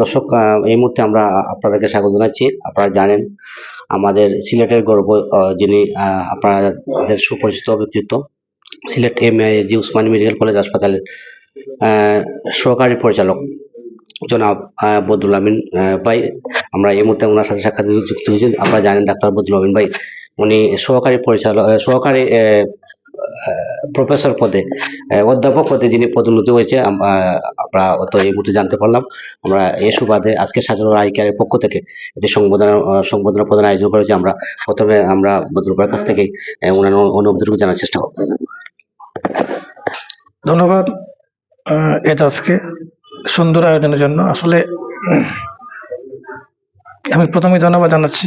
দর্শক এই মুহূর্তে আমরা আপনাদেরকে স্বাগত জানাচ্ছি। আপনারা জানেন, আমাদের সিলেটের গর্ব যিনি আপনাদের সুপরিচিত ব্যক্তিত্ব, Sylhet M G Osmani medical college হাসপাতালের সহকারী পরিচালক, জনাব বদরুল আমিন ভাই। আমরা এই মুহূর্তে ওনার সাথে সাক্ষাৎ যুক্ত হয়েছি। আপনারা জানেন ডাক্তার বদরুল আমিন ভাই। উনি সহকারী পরিচালক সহকারী প্রফেসর পদে অধ্যাপক পদে যিনি পদোন্নতি হয়েছে আমরা তো এই মুহূর্তে জানতে পারলাম। আমরা এই সুবাদে আজকে সাজানো আইকারের পক্ষ থেকে একটি সংবোধনা আহ, সংবোধনা প্রদান আয়োজন করেছি। আমরা প্রথমে আমরা বদরুল ভাইয়ের কাছ থেকে ওনার অনুভূতিটুকু জানার চেষ্টা করব। ধন্যবাদ। আহ, এজাজকে সুন্দর আয়োজনের জন্য। আসলে আমি প্রথমে ধন্যবাদ জানাচ্ছি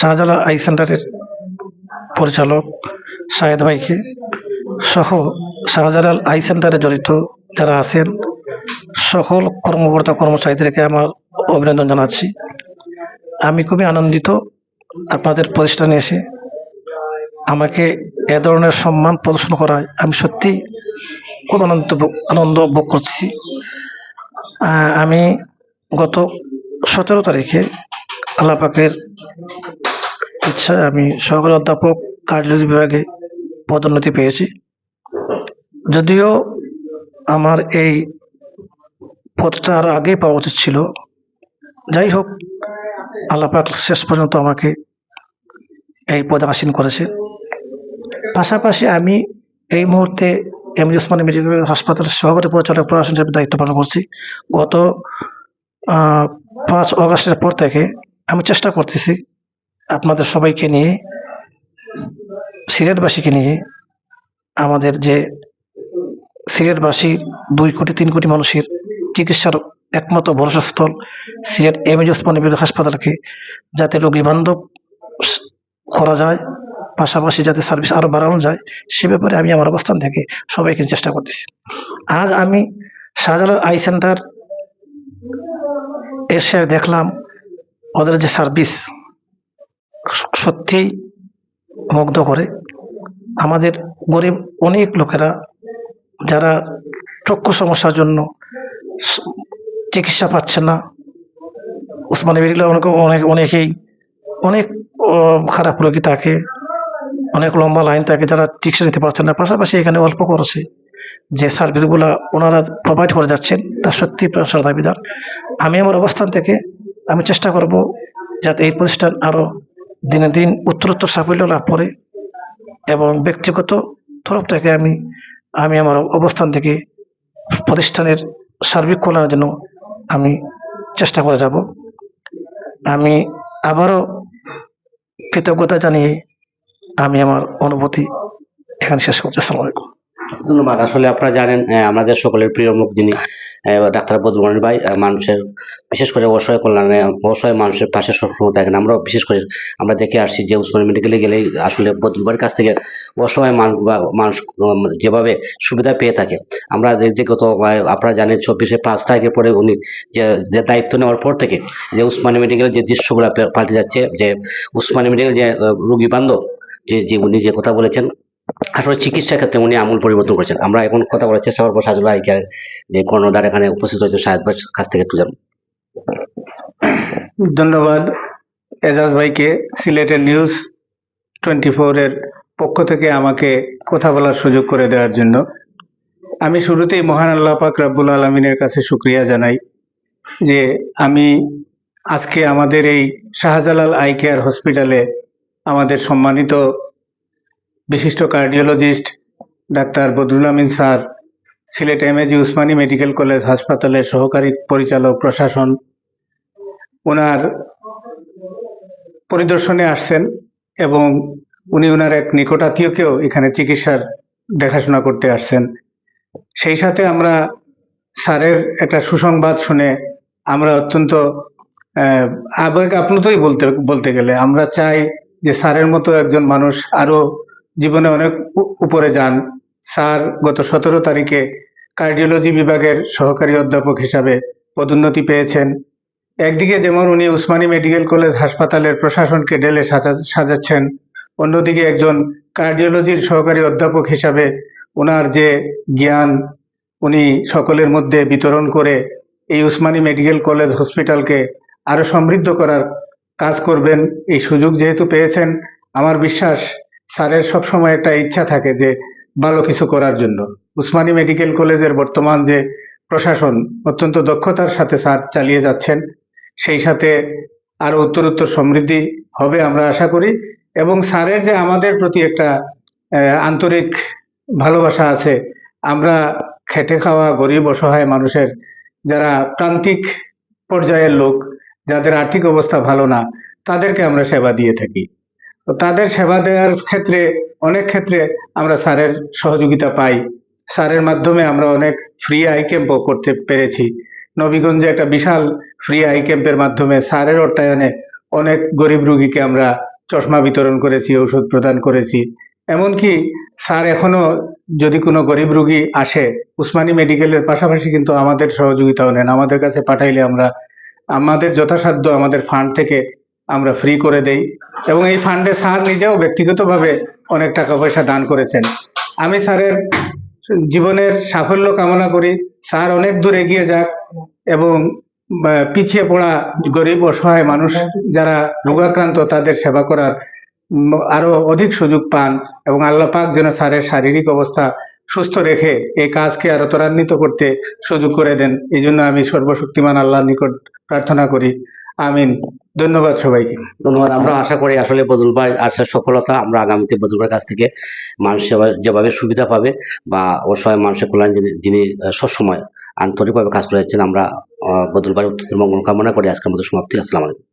শাহজালাল আই সেন্টারের পরিচালক শাহেদ ভাইকে সহ শাহজালাল আই সেন্টারে জড়িত যারা আছেন, সকল কর্মকর্তা কর্মচারীদেরকে আমার অভিনন্দন জানাচ্ছি। আমি খুবই আনন্দিত আপনাদের প্রতিষ্ঠানে এসে আমাকে এ ধরনের সম্মান প্রদর্শন করায়। আমি সত্যি খুব আনন্দ আনন্দ ভোগ করছি। আমি গত সতেরো তারিখে আল্লাহ পাকের ইচ্ছায় আমি সহকারী অধ্যাপক কার্ডিওলজি বিভাগে পদোন্নতি পেয়েছি। যদিও আমার এই পদটা আরও আগেই পাওয়া উচিত ছিল। যাই হোক আল্লাহ পাক শেষ পর্যন্ত আমাকে এই পদে আসীন করেছে। পাশাপাশি আমি এই মুহূর্তে এমজি ওসমানী মেডিকেল হাসপাতালের সহকারী পরিচালক প্রশাসন হিসেবে দায়িত্ব পালন করছি। গত পাঁচ অগস্টের পর থেকে আমি চেষ্টা করতেছি আপনাদের সবাইকে নিয়ে, সিলেটবাসীকে নিয়ে আমাদের যে সিলেটবাসী দুই কোটি, তিন কোটি মানুষের চিকিৎসার একমাত্র ভরসাস্থল সিলেট এমএজ ওসমানী মেডিকেল হাসপাতালকে যাতে রোগী বান্ধব করা যায়, পাশাপাশি যাতে সার্ভিস আরও বাড়ানো যায়, সে ব্যাপারে আমি আমার অবস্থান থেকে সবাইকে চেষ্টা করতেছি। আজ আমি শাহজালাল আই সেন্টার এসে দেখলাম ওদের যে সার্ভিস সত্যিই মুগ্ধ করে। আমাদের গরিব অনেক লোকেরা যারা চক্ষু সমস্যার জন্য চিকিৎসা পাচ্ছে না, উসমানী মেডিকেলে অনেক অনেক অনেকেই অনেক খারাপ রোগী থাকে, অনেক লম্বা লাইন থাকে যারা চিকিৎসা নিতে পারছেন না। পাশাপাশি এখানে অল্প খরচে যে সার্ভিসগুলো ওনারা প্রোভাইড করে যাচ্ছেন, তা সত্যি প্রশংসার দাবিদার। আমি আমার অবস্থান থেকে আমি চেষ্টা করব যাতে এই প্রতিষ্ঠান আরও দিনে দিন উত্তরোত্তর সাফল্য লাভ করে এবং ব্যক্তিগত তরফ থেকে আমি আমি আমার অবস্থান থেকে প্রতিষ্ঠানের সার্বিক কল্যাণের জন্য আমি চেষ্টা করে যাব। আমি আবারও কৃতজ্ঞতা জানিয়ে আমি আমার অনুভূতি এখানে শেষ করছি। আসসালামু আলাইকুম। ধন্যবাদ। আসলে আপনারা জানেন আমাদের সকলের প্রিয় মুখ যিনি ডাক্তার বদরুল ভাই মানুষের, বিশেষ করে অসহায় কল্যাণে, অসহায় মানুষের পাশে সবসময় থাকেন। আমরা বিশেষ করে, আমরা দেখে আসছি যে উসমানী মেডিকেলে গেলে আসলে বদরুল কাছ থেকে অসহায় মানুষ বা, মানুষ যেভাবে সুবিধা পেয়ে থাকে। আমরা যে গত আপনারা জানেন চব্বিশে পাঁচ তারিখের পরে উনি যে দায়িত্ব নেওয়ার পর থেকে যে উসমানী মেডিকেলের যে দৃশ্যগুলো পাল্টে যাচ্ছে, যে উসমানী মেডিকেল যে রোগী বান্ধব, যে যে উনি যে কথা বলেছেন আসলে চিকিৎসা ক্ষেত্রে উনি আমূল পরিবর্তন করেছেন। আমরা এখন কথা বলার চেষ্টা করব সাজুল আইকার যে কর্ণধার এখানে উপস্থিত হয়েছে ভাইয়ের কাছ থেকে একটু জানব ধন্যবাদ। এজাজ ভাইকে সিলেটের নিউজ টোয়েন্টি এর পক্ষ থেকে আমাকে কথা বলার সুযোগ করে দেওয়ার জন্য। আমি শুরুতেই মহান আল্লাহ পাক রাব্বুল আলমিনের কাছে শুক্রিয়া জানাই যে আমি আজকে আমাদের এই শাহজালাল আই কেয়ার হসপিটালে আমাদের সম্মানিত বিশিষ্ট cardiologist doctor Badrul Amin sir, Sylhet MAG Osmani medical college হাসপাতালের সহকারী পরিচালক প্রশাসন। ওনার পরিদর্শনে আসছেন এবং উনি ওনার এক নিকটাত্মীয়কেও এখানে চিকিৎসার দেখাশোনা করতে আসছেন। সেই সাথে আমরা স্যারের একটা সুসংবাদ শুনে আমরা অত্যন্ত আবেগ আপ্লুতই বলতে বলতে গেলে আমরা চাই যে স্যারের মতো একজন মানুষ আরও জীবনে অনেক উপরে যান। স্যার গত সতেরো তারিখে কার্ডিওলজি বিভাগের সহকারী অধ্যাপক হিসাবে পদোন্নতি পেয়েছেন। একদিকে যেমন উনি উসমানী মেডিকেল কলেজ হাসপাতালের প্রশাসনকে সাজা- সাজাচ্ছেন, অন্যদিকে একজন কার্ডিওলজির সহকারী অধ্যাপক হিসাবে ওনার যে জ্ঞান, উনি সকলের মধ্যে বিতরণ করে এই উসমানী মেডিকেল কলেজ হসপিটালকে আরও সমৃদ্ধ করার কাজ করবেন। এই সুযোগ যেহেতু পেয়েছেন, আমার বিশ্বাস স্যারের সবসময় একটা ইচ্ছা থাকে যে ভালো কিছু করার জন্য। উসমানী মেডিকেল কলেজের বর্তমান যে প্রশাসন অত্যন্ত দক্ষতার সাথে স্যার চালিয়ে যাচ্ছেন, সেই সাথে আরও উত্তরোত্তর সমৃদ্ধি হবে আমরা আশা করি এবং স্যারের যে আমাদের প্রতি একটা আন্তরিক ভালোবাসা আছে, আমরা খেটে খাওয়া গরিব অসহায় মানুষের যারা প্রান্তিক পর্যায়ের লোক, যাদের আর্থিক অবস্থা ভালো না, তাদেরকে আমরা সেবা দিয়ে থাকি। তাদের সেবা দেওয়ার ক্ষেত্রে, অনেক ক্ষেত্রে আমরা স্যারের সহযোগিতা পাই। স্যারের মাধ্যমে আমরা অনেক ফ্রি আই ক্যাম্পও করতে পেরেছি। নবীগঞ্জে একটা বিশাল ফ্রি আই ক্যাম্পের মাধ্যমে স্যারের অর্থায়নে অনেক গরিব রুগীকে আমরা চশমা বিতরণ করেছি ওষুধ প্রদান করেছি। এমনকি স্যার এখনও যদি কোনো গরিব রুগী আসে, উসমানী মেডিকেলের পাশাপাশি কিন্তু আমাদের সহযোগিতাও নেন। আমাদের কাছে পাঠাইলে আমরা, আমাদের যথাসাধ্য আমাদের ফান্ড থেকে আমরা ফ্রি করে দেই এবং এই ফান্ডে স্যার নিজেও ব্যক্তিগতভাবে অনেক টাকা পয়সা দান করেছেন। আমি স্যারের জীবনের সাফল্য কামনা করি। স্যার অনেক দূর এগিয়ে যাক এবং পিছিয়ে পড়া গরিব অসহায় মানুষ যারা রোগাক্রান্ত তাদের সেবা করার আরও অধিক সুযোগ পান এবং আল্লাহ পাক যেন স্যারের শারীরিক অবস্থা সুস্থ রেখে এই কাজকে আরও ত্বরান্বিত করতে সুযোগ করে দেন। এই জন্য আমি সর্বশক্তিমান আল্লাহর নিকট প্রার্থনা করি। আমিন। ধন্যবাদ সবাইকে। ধন্যবাদ। আমরা আশা করি আসলে বদল ভাই আসার সফলতা আমরা আগামীতে বদল ভাইয়ের কাছ থেকে মানুষ যেভাবে সুবিধা পাবে বা অসহায় মানুষের কল্যাণ যিনি সবসময় আন্তরিকভাবে কাজ করে যাচ্ছেন, আমরা বদল ভাইয়ের উত্তর মঙ্গল কামনা করি। আজকের মতো সমাপ্তি। আসসালাম আলাইকুম।